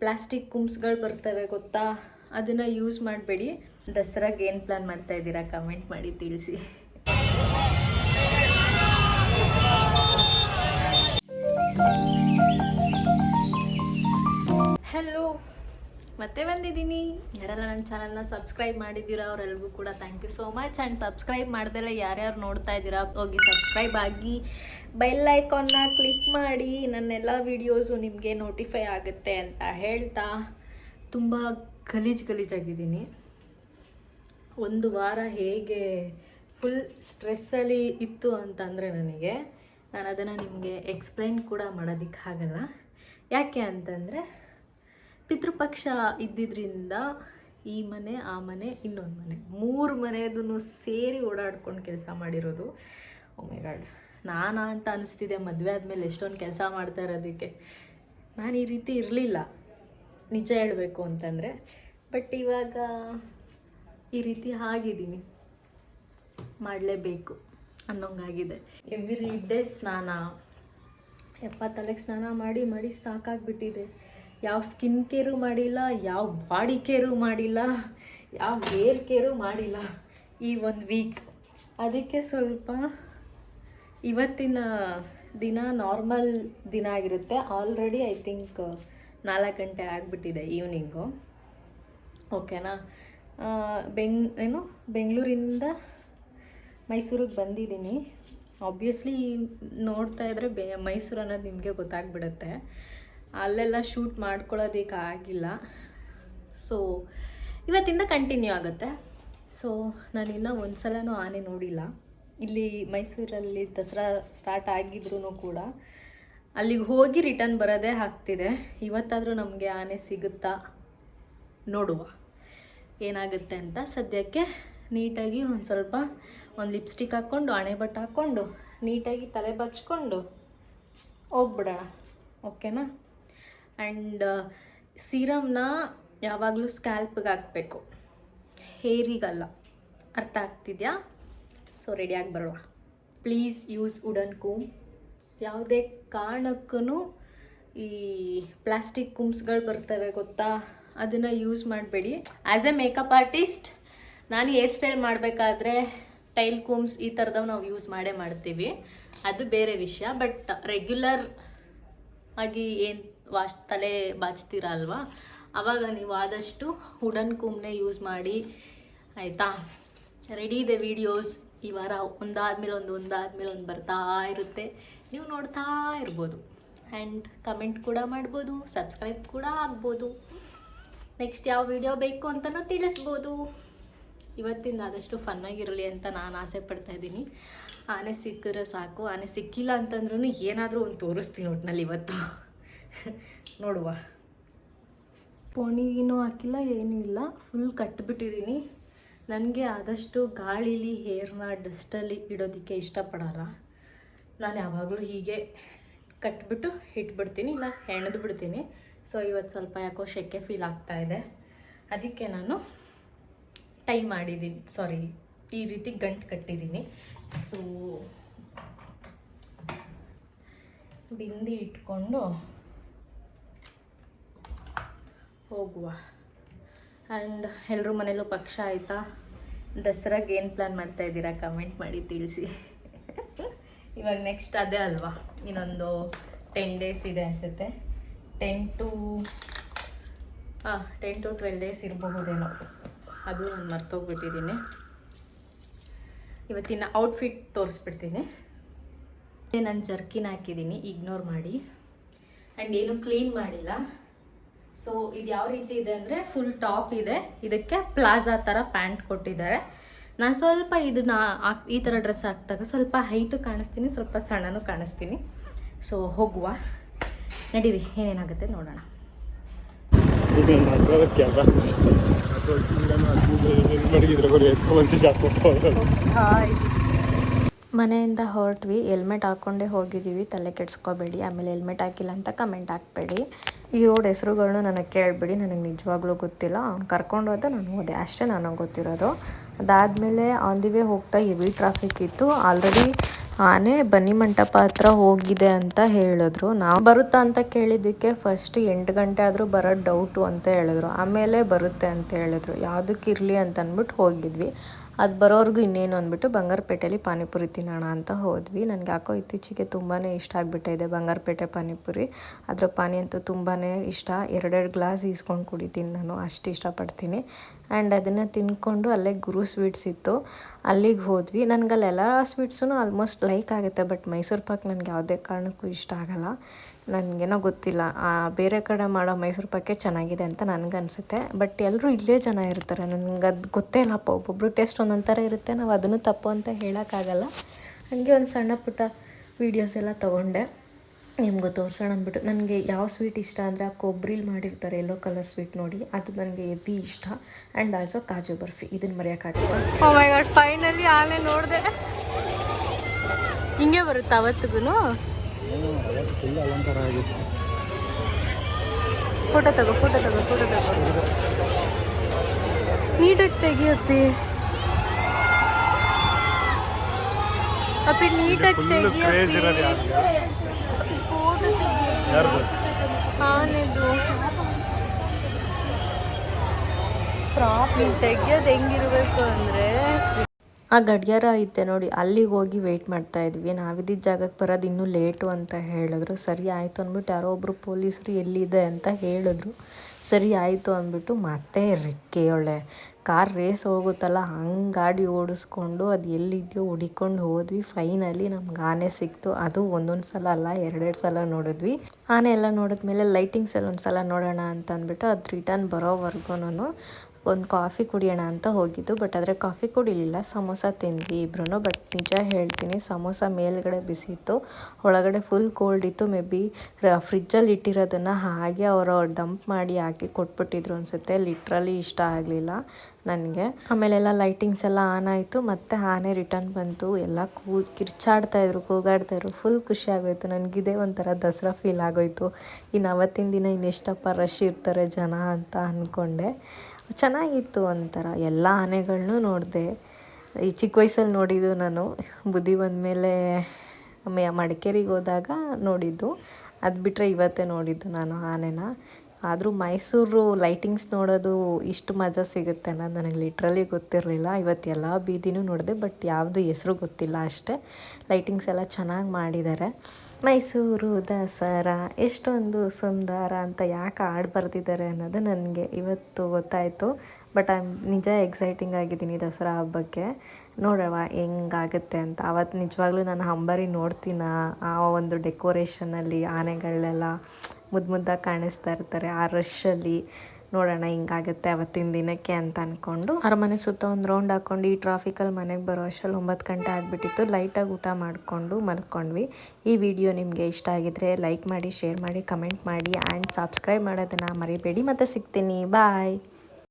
Plastic ಕುಂಬ್ಸ್ಗಳು ಬರ್ತವೆ ಗೊತ್ತಾ? ಅದನ್ನು ಯೂಸ್ ಮಾಡಬೇಡಿ. ದಸರಾಗೆ ಏನು ಪ್ಲ್ಯಾನ್ ಮಾಡ್ತಾ ಇದ್ದೀರಾ? ಕಮೆಂಟ್ ಮಾಡಿ ತಿಳಿಸಿ. ಹಲೋ ಮತ್ತೆ ಬಂದಿದ್ದೀನಿ. ಯಾರೆಲ್ಲ ನನ್ನ ಚಾನಲ್ನ ಸಬ್ಸ್ಕ್ರೈಬ್ ಮಾಡಿದ್ದೀರಾ ಅವರೆಲ್ರಿಗೂ ಕೂಡ thank you so much and subscribe ಮಾಡ್ದೆಲ್ಲ ಯಾರ್ಯಾರು ನೋಡ್ತಾ ಇದ್ದೀರಾ, ಹೋಗಿ ಸಬ್ಸ್ಕ್ರೈಬ್ ಆಗಿ. ಬೆಲ್ ಐಕಾನ್ನ ಕ್ಲಿಕ್ ಮಾಡಿ, ನನ್ನೆಲ್ಲ ವೀಡಿಯೋಸು ನಿಮಗೆ ನೋಟಿಫೈ ಆಗುತ್ತೆ ಅಂತ ಹೇಳ್ತಾ. ತುಂಬ ಗಲೀಜು ಗಲೀಜಾಗಿದ್ದೀನಿ ಒಂದು ವಾರ ಹೇಗೆ ಫುಲ್ ಸ್ಟ್ರೆಸ್ಸಲ್ಲಿ ಇತ್ತು ಅಂತಂದರೆ ನನಗೆ, ನಾನು ಅದನ್ನು ನಿಮಗೆ ಎಕ್ಸ್ಪ್ಲೈನ್ ಕೂಡ ಮಾಡೋದಕ್ಕೆ ಆಗಲ್ಲ ಯಾಕೆ ಅಂತಂದರೆ ಪಿತೃಪಕ್ಷ ಇದ್ದಿದ್ರಿಂದ ಈ ಮನೆ, ಆ ಮನೆ, ಇನ್ನೊಂದು ಮನೆ. ಮೂರು ಮನೆಯದನ್ನು ಸೇರಿ ಓಡಾಡ್ಕೊಂಡು ಕೆಲಸ ಮಾಡಿರೋದು. ಒಮ್ಮೆ ಗಾಡ್ ನಾನಾ ಅಂತ ಅನಿಸ್ತಿದೆ. ಮದುವೆ ಆದಮೇಲೆ ಎಷ್ಟೊಂದು ಕೆಲಸ ಮಾಡ್ತಾ ಇರೋದಕ್ಕೆ. ನಾನು ಈ ರೀತಿ ಇರಲಿಲ್ಲ. ನಿಜ ಹೇಳಬೇಕು ಅಂತಂದರೆ. ಬಟ್ ಇವಾಗ ಈ ರೀತಿ ಆಗಿದ್ದೀನಿ. ಮಾಡಲೇಬೇಕು ಅನ್ನೋಂಗಾಗಿದೆ. ಎವ್ರಿ ಡೇ ಸ್ನಾನ. ಎಪ್ಪ ತಲೆಗೆ ಸ್ನಾನ ಮಾಡಿ ಮಾಡಿ ಸಾಕಾಗ್ಬಿಟ್ಟಿದೆ. ಯಾವ ಸ್ಕಿನ್ ಕೇರು ಮಾಡಿಲ್ಲ, ಯಾವ ಬಾಡಿ ಕೇರು ಮಾಡಿಲ್ಲ, ಯಾವ ಹೇರ್ ಕೇರು ಮಾಡಿಲ್ಲ ಈ ಒಂದು ವೀಕ್ ಅದಕ್ಕೆ ಸ್ವಲ್ಪ ಇವತ್ತಿನ ದಿನ ನಾರ್ಮಲ್ ದಿನ ಆಗಿರುತ್ತೆ. ಆಲ್ರೆಡಿ ಐ ಥಿಂಕ್ ನಾಲ್ಕು ಗಂಟೆ ಆಗಿಬಿಟ್ಟಿದೆ ಈವ್ನಿಂಗು ಓಕೆನಾ ಬೆಂಗ್, ಏನು? ಬೆಂಗಳೂರಿಂದ ಮೈಸೂರಿಗೆ ಬಂದಿದ್ದೀನಿ. ಆಬ್ವಿಯಸ್ಲಿ ನೋಡ್ತಾ ಇದ್ದರೆ ಬೆ, ಮೈಸೂರು ಅನ್ನೋದು ನಿಮಗೆ ಗೊತ್ತಾಗ್ಬಿಡುತ್ತೆ. ಅಲ್ಲೆಲ್ಲ ಶೂಟ್ ಮಾಡ್ಕೊಳ್ಳೋದಕ್ಕೆ ಆಗಿಲ್ಲ. ಸೊ ಇವತ್ತಿಂದ ಕಂಟಿನ್ಯೂ ಆಗುತ್ತೆ. ಸೊ ನಾನು ಇನ್ನೂ ಒಂದು ಸಲನೂ ಆನೆ ನೋಡಿಲ್ಲ. ಇಲ್ಲಿ ಮೈಸೂರಲ್ಲಿ ದಸರಾ ಸ್ಟಾರ್ಟ್ ಆಗಿದ್ರೂ ಕೂಡ ಅಲ್ಲಿಗೆ ಹೋಗಿ ರಿಟರ್ನ್ ಬರೋದೇ ಆಗ್ತಿದೆ. ಇವತ್ತಾದರೂ ನಮಗೆ ಆನೆ ಸಿಗುತ್ತಾ ನೋಡುವ. ಏನಾಗುತ್ತೆ ಅಂತ ಸದ್ಯಕ್ಕೆ ನೀಟಾಗಿ ಒಂದು ಸ್ವಲ್ಪ ಒಂದು ಲಿಪ್ಸ್ಟಿಕ್ ಹಾಕ್ಕೊಂಡು ಹಣೆ ಬಟ್ಟೆ ಹಾಕ್ಕೊಂಡು ನೀಟಾಗಿ ತಲೆ ಬಚ್ಕೊಂಡು ಹೋಗ್ಬಿಡೋಣ. ಓಕೆನಾ ಆ್ಯಂಡ್ ಸೀರಮ್ನ ಯಾವಾಗಲೂ ಸ್ಕ್ಯಾಲ್ಪ್ಗೆ ಹಾಕಬೇಕು. ಹೇರಿಗಲ್ಲ. ಅರ್ಥ ಆಗ್ತಿದೆಯಾ? ಸೊ ರೆಡಿಯಾಗಿ ಬರೋಣ. ಪ್ಲೀಸ್ ಯೂಸ್ ವುಡನ್ ಕೂಮ್ ಯಾವುದೇ ಕಾರಣಕ್ಕೂ ಈ ಪ್ಲಾಸ್ಟಿಕ್ ಕುಮ್ಸ್ಗಳು ಬರ್ತವೆ ಗೊತ್ತಾ? ಅದನ್ನು ಯೂಸ್ ಮಾಡಬೇಡಿ. ಆ್ಯಸ್ ಎ ಮೇಕಪ್ ಆರ್ಟಿಸ್ಟ್ ನಾನು ಹೇರ್ ಸ್ಟೈಲ್ ಮಾಡಬೇಕಾದ್ರೆ ಟೈಲ್ ಕೂಮ್ಸ್ ಈ ಥರದವು ನಾವು ಯೂಸ್ ಮಾಡೇ ಮಾಡ್ತೀವಿ. ಅದು ಬೇರೆ ವಿಷಯ. ಬಟ್ ರೆಗ್ಯುಲರ್ ಆಗಿ ಏನು ವಾಶ್ ತಲೆ ಬಾಚ್ತೀರ ಅಲ್ವಾ ಆವಾಗ ನೀವು ಆದಷ್ಟು ವುಡನ್ ಕುಮ್ನೆ ಯೂಸ್ ಮಾಡಿ, ಆಯಿತಾ? ರೆಡಿ ಇದೆ ವೀಡಿಯೋಸ್ ಈ ವಾರ ಒಂದಾದ್ಮೇಲೆ ಒಂದು ಒಂದಾದ್ಮೇಲೆ ಒಂದು ಬರ್ತಾ ಇರುತ್ತೆ. ನೀವು ನೋಡ್ತಾ ಇರ್ಬೋದು. ಆ್ಯಂಡ್ ಕಮೆಂಟ್ ಕೂಡ ಮಾಡ್ಬೋದು ಸಬ್ಸ್ಕ್ರೈಬ್ ಕೂಡ ಆಗ್ಬೋದು. ನೆಕ್ಸ್ಟ್ ಯಾವ ವಿಡಿಯೋ ಬೇಕು ಅಂತಲೂ ತಿಳಿಸ್ಬೋದು. ಇವತ್ತಿಂದ ಆದಷ್ಟು ಫನ್ನಾಗಿರಲಿ ಅಂತ ನಾನು ಆಸೆ ಪಡ್ತಾ ಇದ್ದೀನಿ. ಆನೆ ಸಿಕ್ಕಿದ್ರೆ ಸಾಕು, ಆನೆ ಸಿಕ್ಕಿಲ್ಲ ಅಂತಂದ್ರೂ ಏನಾದರೂ ಒಂದು ತೋರಿಸ್ತೀನಿ ಒಟ್ನಲ್ಲಿ ಇವತ್ತು. ನೋಡುವ. ಪೋಣಿನೂ ಹಾಕಿಲ್ಲ, ಏನೂ ಇಲ್ಲ. ಫುಲ್ ಕಟ್ಬಿಟ್ಟಿದ್ದೀನಿ ನನಗೆ ಆದಷ್ಟು ಗಾಳೀಲಿ ಹೇರ್ನ ಡಸ್ಟಲ್ಲಿ ಇಡೋದಕ್ಕೆ ಇಷ್ಟಪಡಲ್ಲ. ನಾನು ಯಾವಾಗಲೂ ಹೀಗೆ ಕಟ್ಬಿಟ್ಟು ಇಟ್ಬಿಡ್ತೀನಿ, ಇಲ್ಲ ಹೆಣ್ದು ಬಿಡ್ತೀನಿ. ಸೊ ಇವತ್ತು ಸ್ವಲ್ಪ ಯಾಕೋ ಶೆಕೆ ಫೀಲ್ ಆಗ್ತಾ ಇದೆ. ಅದಕ್ಕೆ ನಾನು ಟೈ ಮಾಡಿದ್ದೀನಿ ಸಾರಿ ಈ ರೀತಿ ಗಂಟು ಕಟ್ಟಿದ್ದೀನಿ ಸೊ ಬಿಂದಿ ಇಟ್ಕೊಂಡು ಹೋಗುವ. ಆ್ಯಂಡ್ ಎಲ್ಲರೂ ಮನೇಲೂ ಪಕ್ಷ ಆಯಿತಾ? ದಸರಾಗೆ ಏನು ಪ್ಲ್ಯಾನ್ ಮಾಡ್ತಾ ಇದ್ದೀರಾ? ಕಮೆಂಟ್ ಮಾಡಿ ತಿಳಿಸಿ. ಇವಾಗ ನೆಕ್ಸ್ಟ್ ಅದೇ ಅಲ್ವಾ? ಇನ್ನೊಂದು ಟೆನ್ ಡೇಸ್ ಇದೆ ಅನಿಸುತ್ತೆ. ಟೆನ್ ಟು ಹಾಂ ಟೆನ್ ಟು ಟ್ವೆಲ್ ಡೇಸ್ ಇರಬಹುದೇನೋ. ಅದು ನಾನು ಮರ್ತೋಗ್ಬಿಟ್ಟಿದ್ದೀನಿ. ಇವತ್ತಿನ ಔಟ್ಫಿಟ್ ತೋರಿಸ್ಬಿಡ್ತೀನಿ. ನಾನು ಜರ್ಕಿನ್ ಹಾಕಿದ್ದೀನಿ ಇಗ್ನೋರ್ ಮಾಡಿ. ಆ್ಯಂಡ್ ಏನು ಕ್ಲೀನ್ ಮಾಡಿಲ್ಲ. ಸೊ ಇದು ಯಾವ ರೀತಿ ಇದೆ ಅಂದರೆ ಫುಲ್ ಟಾಪ್ ಇದೆ. ಇದಕ್ಕೆ ಪ್ಲಾಜಾ ಥರ ಪ್ಯಾಂಟ್ ಕೊಟ್ಟಿದ್ದಾರೆ. ನಾನು ಸ್ವಲ್ಪ ಇದನ್ನ ಹಾಕ್- ಈ ಥರ ಡ್ರೆಸ್ ಹಾಕಿದಾಗ ಸ್ವಲ್ಪ ಹೈಟು ಕಾಣಿಸ್ತೀನಿ ಸ್ವಲ್ಪ ಸಣ್ಣನೂ ಕಾಣಿಸ್ತೀನಿ. ಸೊ ಹೋಗುವ. ನಡೀರಿ ಏನೇನಾಗುತ್ತೆ ನೋಡೋಣ. ಹಾಯ್ ಮನೆಯಿಂದ ಹೊರಟ್ವಿ. ಹೆಲ್ಮೆಟ್ ಹಾಕ್ಕೊಂಡೇ ಹೋಗಿದ್ದೀವಿ. ತಲೆ ಕೆಡ್ಸ್ಕೋಬೇಡಿ, ಆಮೇಲೆ ಹೆಲ್ಮೆಟ್ ಹಾಕಿಲ್ಲ ಅಂತ ಕಮೆಂಟ್ ಹಾಕ್ಬೇಡಿ. ಈ ರೋಡ್ ಹೆಸರುಗಳನ್ನ ನನಗೆ ಕೇಳಬೇಡಿ. ನನಗೆ ನಿಜವಾಗ್ಲೂ ಗೊತ್ತಿಲ್ಲ. ಅವ್ನು ಕರ್ಕೊಂಡು ಹೋದ, ನಾನು ಹೋದೆ. ಅಷ್ಟೇ ನನಗೆ ಗೊತ್ತಿರೋದು. ಅದಾದಮೇಲೆ ಆನ್ ದಿ ವೇ ಹೋಗ್ತಾ ಹೆವಿ ಟ್ರಾಫಿಕ್ ಇತ್ತು. ಆಲ್ರೆಡಿ ಆನೆ ಬನ್ನಿ ಮಂಟಪ ಹತ್ರ ಹೋಗಿದೆ ಅಂತ ಹೇಳಿದ್ರು. ನಾವು ಬರುತ್ತಾ ಅಂತ ಕೇಳಿದ್ದಕ್ಕೆ ಫಸ್ಟ್ ಎಂಟು ಗಂಟೆ ಆದರೂ ಬರೋ ಡೌಟು ಅಂತ ಹೇಳಿದ್ರು. ಆಮೇಲೆ ಬರುತ್ತೆ ಅಂತ ಹೇಳಿದ್ರು. ಯಾವುದಕ್ಕಿರಲಿ ಅಂತ ಅಂದ್ಬಿಟ್ಟು ಹೋಗಿದ್ವಿ. ಅದು ಬರೋರ್ಗು ಇನ್ನೇನು ಅಂದ್ಬಿಟ್ಟು ಬಂಗಾರಪೇಟೆಯಲ್ಲಿ ಪಾನಿಪುರಿ ತಿನ್ನೋಣ ಅಂತ ಹೋದ್ವಿ. ನನಗೆ ಯಾಕೋ ಇತ್ತೀಚೆಗೆ ತುಂಬಾ ಇಷ್ಟ ಆಗಿಬಿಟ್ಟಿದೆ ಬಂಗಾರಪೇಟೆ ಪಾನಿಪುರಿ. ಅದರ ಪಾನಿ ಅಂತೂ ತುಂಬಾ ಇಷ್ಟ. ಎರಡೆರಡು ಗ್ಲಾಸ್ ಈಸ್ಕೊಂಡು ಕುಡಿತೀನಿ ನಾನು. ಅಷ್ಟು ಇಷ್ಟಪಡ್ತೀನಿ. ಆ್ಯಂಡ್ ಅದನ್ನು ತಿನ್ಕೊಂಡು ಅಲ್ಲೇ ಗುರು ಸ್ವೀಟ್ಸ್ ಇತ್ತು. ಅಲ್ಲಿಗೆ ಹೋದ್ವಿ. ನನಗಲ್ಲೆಲ್ಲ ಸ್ವೀಟ್ಸೂ ಆಲ್ಮೋಸ್ಟ್ ಲೈಕ್ ಆಗುತ್ತೆ ಬಟ್ ಮೈಸೂರು ಪಾಕ್ ನನಗೆ ಯಾವುದೇ ಕಾರಣಕ್ಕೂ ಇಷ್ಟ ಆಗಲ್ಲ. ನನಗೇನೋ ಗೊತ್ತಿಲ್ಲ. ಬೇರೆ ಕಡೆ ಮಾಡೋ ಮೈಸೂರು ಪಾಕೆ ಚೆನ್ನಾಗಿದೆ ಅಂತ ನನಗನ್ಸುತ್ತೆ. ಬಟ್ ಎಲ್ಲರೂ ಇಲ್ಲೇ ಜನ ಇರ್ತಾರೆ. ನನಗೆ ಅದು ಗೊತ್ತೇ ಇಲ್ಲಪ್ಪ ಒಬ್ಬೊಬ್ರು ಟೇಸ್ಟ್ ಒಂದೊಂದು ಥರ ಇರುತ್ತೆ. ನಾವು ಅದನ್ನು ತಪ್ಪು ಅಂತ ಹೇಳೋಕ್ಕಾಗಲ್ಲ. ಹಾಗೆ ಒಂದು ಸಣ್ಣ ಪುಟ್ಟ ವೀಡಿಯೋಸ್ ಎಲ್ಲ ತೊಗೊಂಡೆ. ನಿಮ್ಗೆ ತೋರ್ಸೋಣ ಅಂದ್ಬಿಟ್ಟು. ನನಗೆ ಯಾವ ಸ್ವೀಟ್ ಇಷ್ಟ ಅಂದರೆ ಆ ಕೊಬ್ಬರಿಲಿ ಮಾಡಿರ್ತಾರೆ ಎಲ್ಲೋ ಕಲರ್ ಸ್ವೀಟ್ ನೋಡಿ. ಅದು ನನಗೆ ಎಬ್ಬಿ ಇಷ್ಟ. And also kaju barfi. ಇದನ್ನು ಮರೆಯೋಕ್ಕಾಗಲ್ಲ ಓ ಮೈ ಗಾಡ್ ಫೈನಲಿ ಆಲೆ ನೋಡಿದೆ. ಹಿಂಗೆ ಬರುತ್ತೆ ಅವತ್ತಿಗೂ ಫೋಟೋ ತಗೋ ಫೋಟೋ ತಗೋ ಫೋಟೋ ತಗೋ. ನೀಟಾಗಿ ತೆಗಿಯತ್ತಿ ಅಪ್ಪಿ. ನೀಟಾಗಿ ಫುಲ್ ಆನೆದು. ಪ್ರಾಪ್ ತೆಗಿಯೋದು ಹೆಂಗಿರ್ಬೇಕು ಅಂದರೆ ಆ ಗಡಿಯಾರ ಐತೆ ನೋಡಿ ಅಲ್ಲಿಗೆ ಹೋಗಿ ವೆಯ್ಟ್ ಮಾಡ್ತಾ ಇದ್ವಿ. ನಾವಿದ್ದ ಜಾಗಕ್ಕೆ ಬರೋದು ಇನ್ನೂ ಲೇಟು ಅಂತ ಹೇಳಿದ್ರು. ಸರಿ ಆಯಿತು ಅಂದ್ಬಿಟ್ಟು ಯಾರೋ ಒಬ್ಬರು ಪೊಲೀಸರು ಎಲ್ಲಿದೆ ಅಂತ ಹೇಳಿದ್ರು. ಸರಿ ಆಯಿತು ಅಂದ್ಬಿಟ್ಟು ಮತ್ತೆ ರೆಕ್ಕೆ ಒಳ್ಳೆ ಕಾರ್ ರೇಸ್ ಹೋಗುತ್ತಲ್ಲ, ಹಂಗೆ ಗಾಡಿ ಓಡಿಸ್ಕೊಂಡು ಅದು ಎಲ್ಲಿದೆಯೋ ಹುಡಿಕೊಂಡು ಹೋದ್ವಿ. ಫೈನಲಿ ನಮ್ಗೆ ಆನೆ ಸಿಕ್ತು. ಅದು ಒಂದೊಂದು ಸಲ ಅಲ್ಲ, ಎರಡೆರಡು ಸಲ ನೋಡಿದ್ವಿ. ಆನೆ ಎಲ್ಲ ನೋಡಿದ್ಮೇಲೆ, ಲೈಟಿಂಗ್ಸ್ ಎಲ್ಲ ಒಂದು ಸಲ ನೋಡೋಣ ಅಂತ ಅಂದ್ಬಿಟ್ಟು ಅದು ರಿಟರ್ನ್ ಬರೋವರೆಗೂ ಒಂದು ಕಾಫಿ ಕುಡಿಯೋಣ ಅಂತ ಹೋಗಿದ್ದು, ಬಟ್ ಆದರೆ ಕಾಫಿ ಕುಡಿಲಿಲ್ಲ. ಸಮೋಸ ತಿಂದ್ವಿ ಇಬ್ರು ಬಟ್ ನಿಜ ಹೇಳ್ತೀನಿ ಸಮೋಸ ಮೇಲ್ಗಡೆ ಬಿಸಿ ಇತ್ತು ಒಳಗಡೆ ಫುಲ್ ಕೋಲ್ಡ್ ಇತ್ತು, ಮೇ ಬಿ ಫ್ರಿಜ್ಜಲ್ಲಿ ಇಟ್ಟಿರೋದನ್ನು ಹಾಗೆ ಅವರು ಡಂಪ್ ಮಾಡಿ ಹಾಕಿ ಕೊಟ್ಬಿಟ್ಟಿದ್ರು ಅನಿಸುತ್ತೆ. ಲಿಟ್ರಲಿ ಇಷ್ಟ ಆಗಲಿಲ್ಲ ನನಗೆ. ಆಮೇಲೆಲ್ಲ ಲೈಟಿಂಗ್ಸ್ ಎಲ್ಲ ಆನ್ ಆಯಿತು, ಮತ್ತು ಆನೆ ರಿಟರ್ನ್ ಬಂತು. ಎಲ್ಲ ಕೂ ಕಿರ್ಚಾಡ್ತಾಯಿದ್ರು ಕೂಗಾಡ್ತಾಯಿದ್ರು ಫುಲ್ ಖುಷಿ ಆಗೋಯ್ತು. ನನಗಿದೇ ಒಂಥರ ದಸರಾ ಫೀಲ್ ಆಗೋಯ್ತು. ಇನ್ನು ಅವತ್ತಿನ ದಿನ ಇನ್ನೆಷ್ಟಪ್ಪ ರಶ್ ಇರ್ತಾರೆ ಜನ ಅಂತ ಅಂದ್ಕೊಂಡೆ ಚೆನ್ನಾಗಿತ್ತು ಒಂಥರ ಎಲ್ಲ ಆನೆಗಳನ್ನೂ ನೋಡಿದೆ. ಈ ಚಿಕ್ಕ ವಯಸ್ಸಲ್ಲಿ ನೋಡಿದ್ದು ನಾನು. ಬುದ್ಧಿ ಬಂದಮೇಲೆ ಮಡಿಕೇರಿಗೆ ಹೋದಾಗ ನೋಡಿದ್ದು. ಅದು ಬಿಟ್ಟರೆ ಇವತ್ತೇ ನೋಡಿದ್ದು ನಾನು ಆನೆನ. ಆದರೂ ಮೈಸೂರು ಲೈಟಿಂಗ್ಸ್ ನೋಡೋದು ಇಷ್ಟು ಮಜಾ ಸಿಗುತ್ತೆ ಅನ್ನೋದು ನನಗೆ ಲಿಟ್ರಲಿ ಗೊತ್ತಿರಲಿಲ್ಲ. ಇವತ್ತು ಎಲ್ಲ ಬೀದಿನೂ ನೋಡಿದೆ ಬಟ್ ಯಾವುದು ಹೆಸರು ಗೊತ್ತಿಲ್ಲ ಅಷ್ಟೇ. ಲೈಟಿಂಗ್ಸ್ ಎಲ್ಲ ಚೆನ್ನಾಗಿ ಮಾಡಿದ್ದಾರೆ. ಮೈಸೂರು ದಸರಾ, ಎಷ್ಟೊಂದು ಸುಂದರ ಅಂತ ಯಾಕೆ ಹಾಡು ಬರೆದಿದ್ದಾರೆ ಅನ್ನೋದು ನನಗೆ ಇವತ್ತು ಗೊತ್ತಾಯಿತು. ಬಟ್ ಐ ನಿಜ ಎಕ್ಸೈಟಿಂಗ್ ಆಗಿದ್ದೀನಿ ದಸರಾ ಹಬ್ಬಕ್ಕೆ. ನೋಡವ ಹೆಂಗಾಗುತ್ತೆ ಅಂತ. ಅವತ್ತು ನಿಜವಾಗ್ಲೂ ನಾನು ಹಂಬರಿ ನೋಡ್ತೀನ. ಆ ಒಂದು ಡೆಕೋರೇಷನಲ್ಲಿ ಆನೆಗಳೆಲ್ಲ ಮುದ್ದು ಮುದ್ದಾಗಿ ಕಾಣಿಸ್ತಾ ಇರ್ತಾರೆ ಆ ರಶಲ್ಲಿ ನೋಡೋಣ ಹಿಂಗಾಗುತ್ತೆ ಅವತ್ತಿನ ದಿನಕ್ಕೆ ಅಂತ ಅಂದ್ಕೊಂಡು ಅರಮನೆ ಸುತ್ತ ಒಂದು ರೌಂಡ್ ಹಾಕ್ಕೊಂಡು ಈ ಟ್ರಾಫಿಕಲ್ಲಿ ಮನೆಗೆ ಬರೋ ಅಷ್ಟರಲ್ಲಿ ಒಂಬತ್ತು ಗಂಟೆ ಆಗಿಬಿಟ್ಟಿತ್ತು. ಲೈಟಾಗಿ ಊಟ ಮಾಡಿಕೊಂಡು ಮಲ್ಕೊಂಡ್ವಿ. ಈ ವಿಡಿಯೋ ನಿಮಗೆ ಇಷ್ಟ ಆಗಿದ್ರೆ ಲೈಕ್ ಮಾಡಿ ಶೇರ್ ಮಾಡಿ ಕಮೆಂಟ್ ಮಾಡಿ ಆ್ಯಂಡ್ ಸಬ್ಸ್ಕ್ರೈಬ್ ಮಾಡೋದನ್ನು ಮರಿಬೇಡಿ. ಮತ್ತೆ ಸಿಗ್ತೀನಿ. ಬಾಯ್